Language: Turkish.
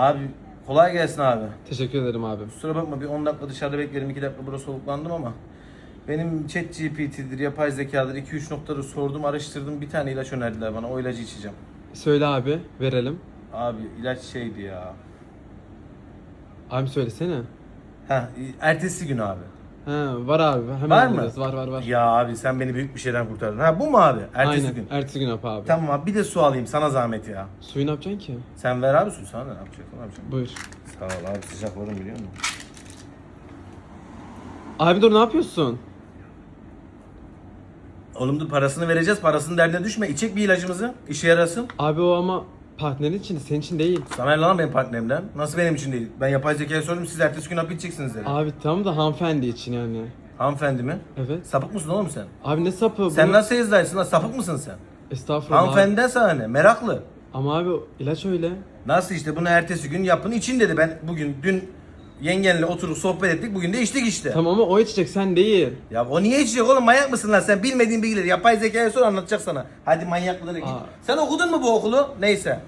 Abi kolay gelsin abi. Teşekkür ederim abi. Kusura bakma bir 10 dakika dışarıda beklerim 2 dakika burada soluklandım ama benim chat GPT'dir, yapay zekadır 2-3 noktaları sordum araştırdım bir tane ilaç önerdiler bana o ilacı içeceğim. Söyle abi, verelim. Abi ilaç şeydi ya. Abi söylesene. Ha ertesi gün abi. Ha, var abi. Hemen Var mı? alırız. Var var var. Ya abi sen beni büyük bir şeyden kurtardın. Ha bu mu abi? Ertesi Aynen. gün. Ertesi gün yap abi. Tamam abi bir de su alayım sana zahmet ya. Suyu ne yapacaksın ki? Sen ver abi su sana ne yapacaksın? Ne yapacaksın? Buyur. Sağ ol abi sıcaklarım biliyor musun? Abi dur ne yapıyorsun? Oğlum dur parasını vereceğiz parasının derdine düşme. İçek bir ilacımızı işe yarasın. Abi o ama partnerin için, senin için değil. Sana ne lan benim partnerimden? Nasıl benim için değil? Ben yapay zekaya sordum siz ertesi gün hap içeceksiniz dedi. Abi tamam da hanımefendi için yani. Hanımefendi mi? Evet. Sapık mısın oğlum sen? Abi ne sapı Sen bu? nasıl ezdaysın lan? Sapık mısın sen? Estağfurullah. Hanımefendiden sana ne? Meraklı. Ama abi ilaç öyle. Nasıl işte bunu ertesi gün yapın için dedi. Ben bugün dün yengenle oturup sohbet ettik. Bugün de içtik işte. Tamam ama o içecek sen değil. Ya o niye içecek oğlum? Manyak mısın lan sen? Bilmediğin bilgileri yapay zekaya sor anlatacak sana. Hadi manyakları git. Aa. Sen okudun mu bu okulu? Neyse.